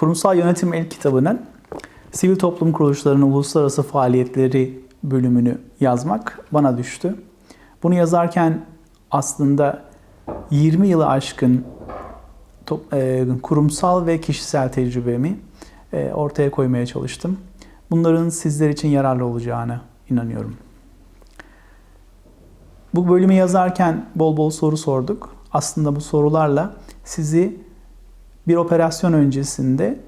Kurumsal Yönetim El kitabının sivil toplum kuruluşlarının uluslararası faaliyetleri bölümünü yazmak bana düştü. Bunu yazarken aslında 20 yılı aşkın e, kurumsal ve kişisel tecrübemi e, ortaya koymaya çalıştım. Bunların sizler için yararlı olacağına inanıyorum. Bu bölümü yazarken bol bol soru sorduk. Aslında bu sorularla sizi bir operasyon öncesinde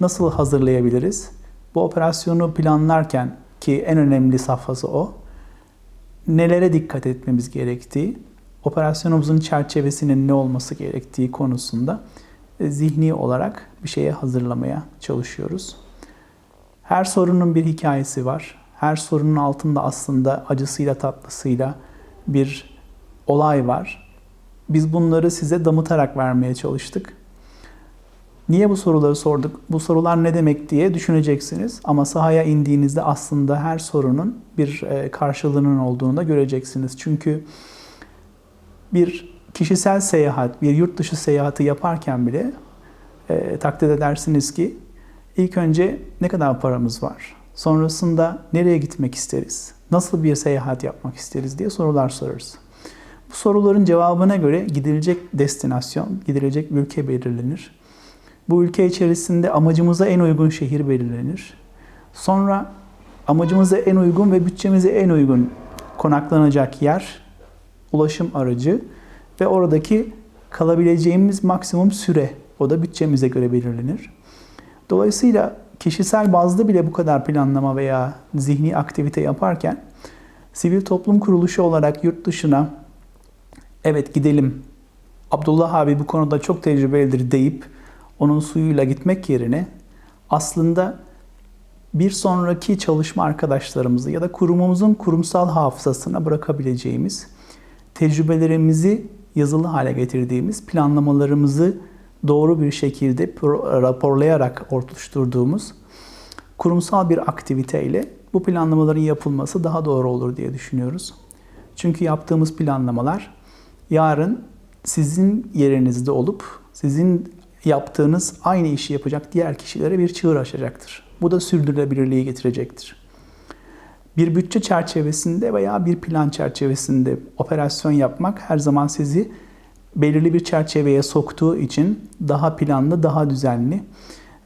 nasıl hazırlayabiliriz? Bu operasyonu planlarken ki en önemli safhası o. Nelere dikkat etmemiz gerektiği, operasyonumuzun çerçevesinin ne olması gerektiği konusunda e, zihni olarak bir şeye hazırlamaya çalışıyoruz. Her sorunun bir hikayesi var. Her sorunun altında aslında acısıyla tatlısıyla bir olay var. Biz bunları size damıtarak vermeye çalıştık. Niye bu soruları sorduk? Bu sorular ne demek diye düşüneceksiniz. Ama sahaya indiğinizde aslında her sorunun bir e, karşılığının olduğunu da göreceksiniz. Çünkü bir kişisel seyahat, bir yurt dışı seyahati yaparken bile e, takdir edersiniz ki ilk önce ne kadar paramız var? Sonrasında nereye gitmek isteriz? Nasıl bir seyahat yapmak isteriz diye sorular sorarız. Bu soruların cevabına göre gidilecek destinasyon, gidilecek ülke belirlenir. Bu ülke içerisinde amacımıza en uygun şehir belirlenir. Sonra amacımıza en uygun ve bütçemize en uygun konaklanacak yer, ulaşım aracı ve oradaki kalabileceğimiz maksimum süre o da bütçemize göre belirlenir. Dolayısıyla kişisel bazda bile bu kadar planlama veya zihni aktivite yaparken sivil toplum kuruluşu olarak yurt dışına evet gidelim Abdullah abi bu konuda çok tecrübelidir deyip onun suyuyla gitmek yerine aslında bir sonraki çalışma arkadaşlarımızı ya da kurumumuzun kurumsal hafızasına bırakabileceğimiz tecrübelerimizi yazılı hale getirdiğimiz planlamalarımızı doğru bir şekilde raporlayarak oluşturduğumuz kurumsal bir aktiviteyle bu planlamaların yapılması daha doğru olur diye düşünüyoruz. Çünkü yaptığımız planlamalar yarın sizin yerinizde olup sizin yaptığınız aynı işi yapacak diğer kişilere bir çığır açacaktır. Bu da sürdürülebilirliği getirecektir. Bir bütçe çerçevesinde veya bir plan çerçevesinde operasyon yapmak her zaman sizi belirli bir çerçeveye soktuğu için daha planlı, daha düzenli,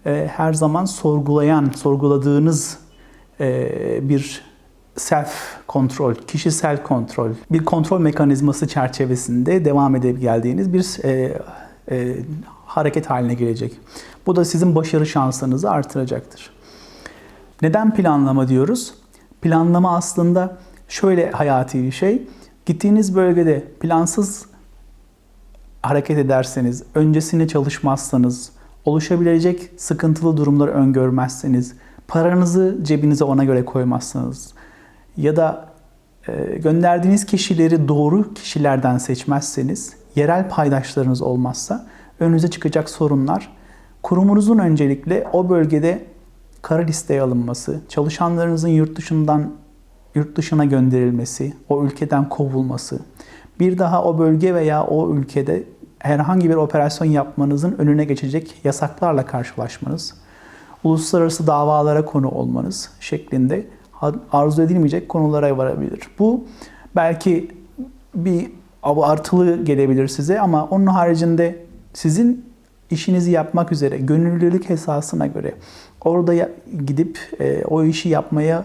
e, her zaman sorgulayan, sorguladığınız e, bir self kontrol, kişisel kontrol, bir kontrol mekanizması çerçevesinde devam edip geldiğiniz bir e, e, hareket haline gelecek. Bu da sizin başarı şansınızı artıracaktır. Neden planlama diyoruz? Planlama aslında şöyle hayati bir şey. Gittiğiniz bölgede plansız hareket ederseniz, öncesine çalışmazsanız, oluşabilecek sıkıntılı durumları öngörmezseniz, paranızı cebinize ona göre koymazsanız ya da e, gönderdiğiniz kişileri doğru kişilerden seçmezseniz, yerel paydaşlarınız olmazsa önünüze çıkacak sorunlar kurumunuzun öncelikle o bölgede kara listeye alınması, çalışanlarınızın yurt dışından yurt dışına gönderilmesi, o ülkeden kovulması, bir daha o bölge veya o ülkede herhangi bir operasyon yapmanızın önüne geçecek yasaklarla karşılaşmanız, uluslararası davalara konu olmanız şeklinde arzu edilmeyecek konulara varabilir. Bu belki bir abartılı gelebilir size ama onun haricinde sizin işinizi yapmak üzere gönüllülük esasına göre orada gidip e, o işi yapmaya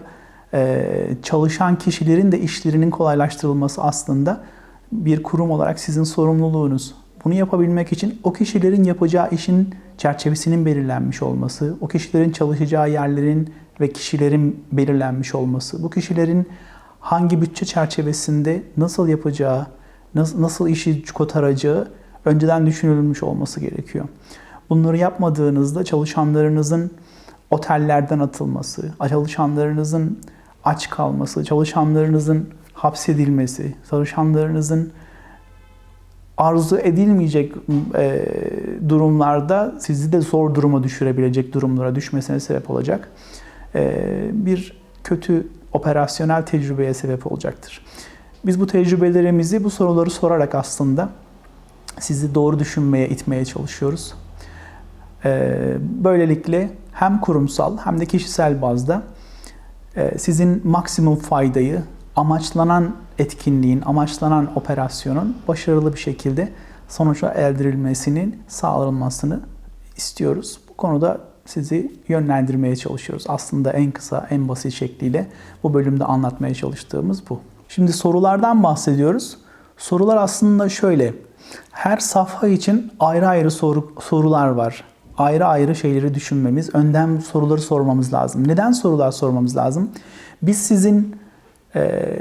e, çalışan kişilerin de işlerinin kolaylaştırılması aslında bir kurum olarak sizin sorumluluğunuz. Bunu yapabilmek için o kişilerin yapacağı işin çerçevesinin belirlenmiş olması, o kişilerin çalışacağı yerlerin ve kişilerin belirlenmiş olması, bu kişilerin hangi bütçe çerçevesinde nasıl yapacağı, nasıl, nasıl işi kotaracağı önceden düşünülmüş olması gerekiyor. Bunları yapmadığınızda çalışanlarınızın otellerden atılması, çalışanlarınızın aç kalması, çalışanlarınızın hapsedilmesi, çalışanlarınızın arzu edilmeyecek e, durumlarda sizi de zor duruma düşürebilecek durumlara düşmesine sebep olacak e, bir kötü operasyonel tecrübeye sebep olacaktır. Biz bu tecrübelerimizi bu soruları sorarak aslında sizi doğru düşünmeye itmeye çalışıyoruz. Ee, böylelikle hem kurumsal hem de kişisel bazda e, sizin maksimum faydayı, amaçlanan etkinliğin, amaçlanan operasyonun başarılı bir şekilde sonuca erdirilmesinin sağlanmasını istiyoruz. Bu konuda sizi yönlendirmeye çalışıyoruz. Aslında en kısa, en basit şekliyle bu bölümde anlatmaya çalıştığımız bu. Şimdi sorulardan bahsediyoruz. Sorular aslında şöyle. Her safha için ayrı ayrı soru, sorular var. Ayrı ayrı şeyleri düşünmemiz, önden soruları sormamız lazım. Neden sorular sormamız lazım? Biz sizin e,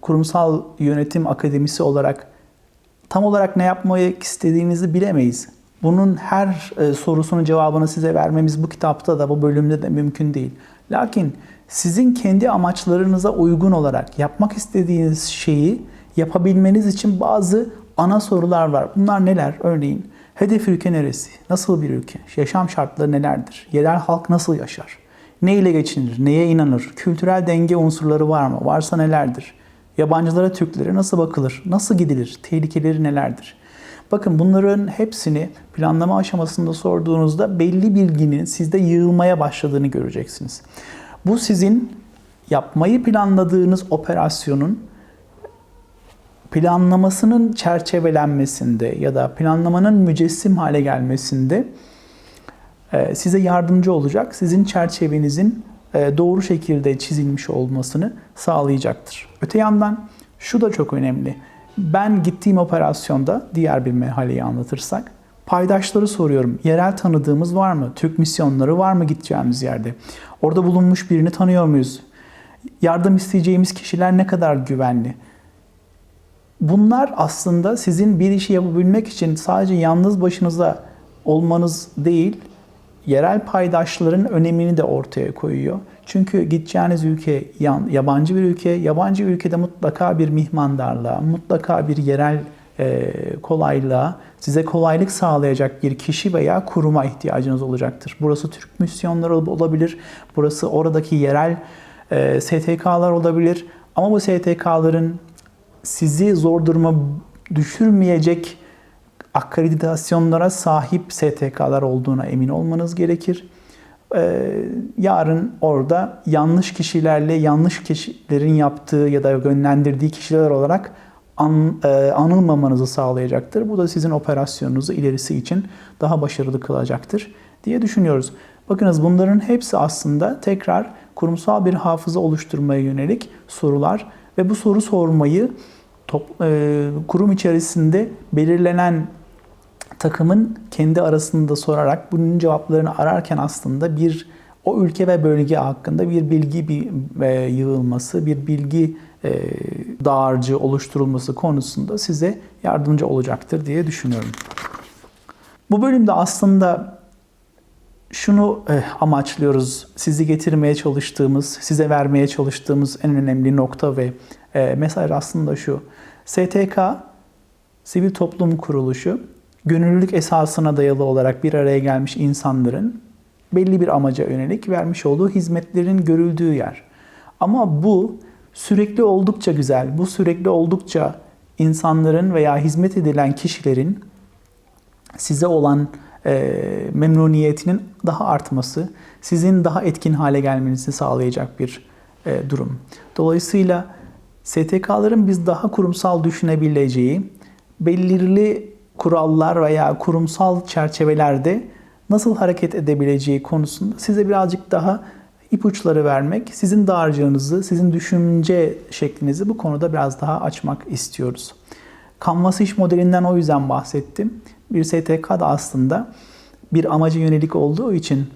kurumsal yönetim akademisi olarak tam olarak ne yapmayı istediğinizi bilemeyiz. Bunun her e, sorusunun cevabını size vermemiz bu kitapta da bu bölümde de mümkün değil. Lakin sizin kendi amaçlarınıza uygun olarak yapmak istediğiniz şeyi yapabilmeniz için bazı ana sorular var. Bunlar neler? Örneğin hedef ülke neresi? Nasıl bir ülke? Yaşam şartları nelerdir? Yerel halk nasıl yaşar? Ne ile geçinir? Neye inanır? Kültürel denge unsurları var mı? Varsa nelerdir? Yabancılara, Türklere nasıl bakılır? Nasıl gidilir? Tehlikeleri nelerdir? Bakın bunların hepsini planlama aşamasında sorduğunuzda belli bilginin sizde yığılmaya başladığını göreceksiniz. Bu sizin yapmayı planladığınız operasyonun planlamasının çerçevelenmesinde ya da planlamanın mücessim hale gelmesinde e, size yardımcı olacak. Sizin çerçevenizin e, doğru şekilde çizilmiş olmasını sağlayacaktır. Öte yandan şu da çok önemli. Ben gittiğim operasyonda diğer bir merhaleyi anlatırsak paydaşları soruyorum. Yerel tanıdığımız var mı? Türk misyonları var mı gideceğimiz yerde? Orada bulunmuş birini tanıyor muyuz? Yardım isteyeceğimiz kişiler ne kadar güvenli? Bunlar aslında sizin bir işi yapabilmek için sadece yalnız başınıza olmanız değil, yerel paydaşların önemini de ortaya koyuyor. Çünkü gideceğiniz ülke yabancı bir ülke, yabancı ülkede mutlaka bir mihmandarlığa, mutlaka bir yerel e, kolaylığa, size kolaylık sağlayacak bir kişi veya kuruma ihtiyacınız olacaktır. Burası Türk misyonları olabilir, burası oradaki yerel e, STK'lar olabilir. Ama bu STK'ların sizi zor duruma düşürmeyecek akreditasyonlara sahip STK'lar olduğuna emin olmanız gerekir. Ee, yarın orada yanlış kişilerle yanlış kişilerin yaptığı ya da yönlendirdiği kişiler olarak an, e, anılmamanızı sağlayacaktır. Bu da sizin operasyonunuzu ilerisi için daha başarılı kılacaktır diye düşünüyoruz. Bakınız bunların hepsi aslında tekrar kurumsal bir hafıza oluşturmaya yönelik sorular ve bu soru sormayı top, e, kurum içerisinde belirlenen takımın kendi arasında sorarak bunun cevaplarını ararken aslında bir o ülke ve bölge hakkında bir bilgi bir e, yığılması, bir bilgi e, dağarcığı oluşturulması konusunda size yardımcı olacaktır diye düşünüyorum. Bu bölümde aslında şunu e, amaçlıyoruz. Sizi getirmeye çalıştığımız, size vermeye çalıştığımız en önemli nokta ve e, mesaj aslında şu. STK, sivil toplum kuruluşu, gönüllülük esasına dayalı olarak bir araya gelmiş insanların belli bir amaca yönelik vermiş olduğu hizmetlerin görüldüğü yer. Ama bu sürekli oldukça güzel, bu sürekli oldukça insanların veya hizmet edilen kişilerin size olan e, memnuniyetinin daha artması, sizin daha etkin hale gelmenizi sağlayacak bir e, durum. Dolayısıyla STK'ların biz daha kurumsal düşünebileceği, belirli kurallar veya kurumsal çerçevelerde nasıl hareket edebileceği konusunda size birazcık daha ipuçları vermek, sizin dağarcığınızı, sizin düşünce şeklinizi bu konuda biraz daha açmak istiyoruz. Canvas iş modelinden o yüzden bahsettim. Bir STK da aslında bir amaca yönelik olduğu için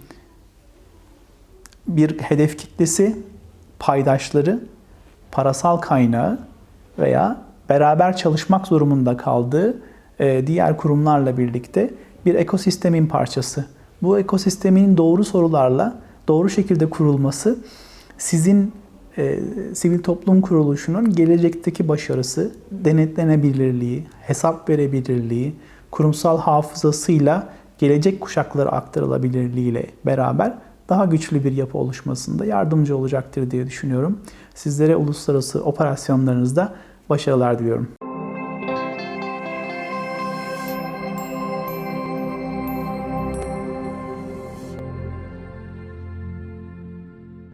bir hedef kitlesi, paydaşları, parasal kaynağı veya beraber çalışmak durumunda kaldığı e, diğer kurumlarla birlikte bir ekosistemin parçası. Bu ekosistemin doğru sorularla doğru şekilde kurulması sizin e, sivil toplum kuruluşunun gelecekteki başarısı, denetlenebilirliği, hesap verebilirliği, kurumsal hafızasıyla gelecek kuşaklara aktarılabilirliğiyle beraber daha güçlü bir yapı oluşmasında yardımcı olacaktır diye düşünüyorum. Sizlere uluslararası operasyonlarınızda başarılar diliyorum.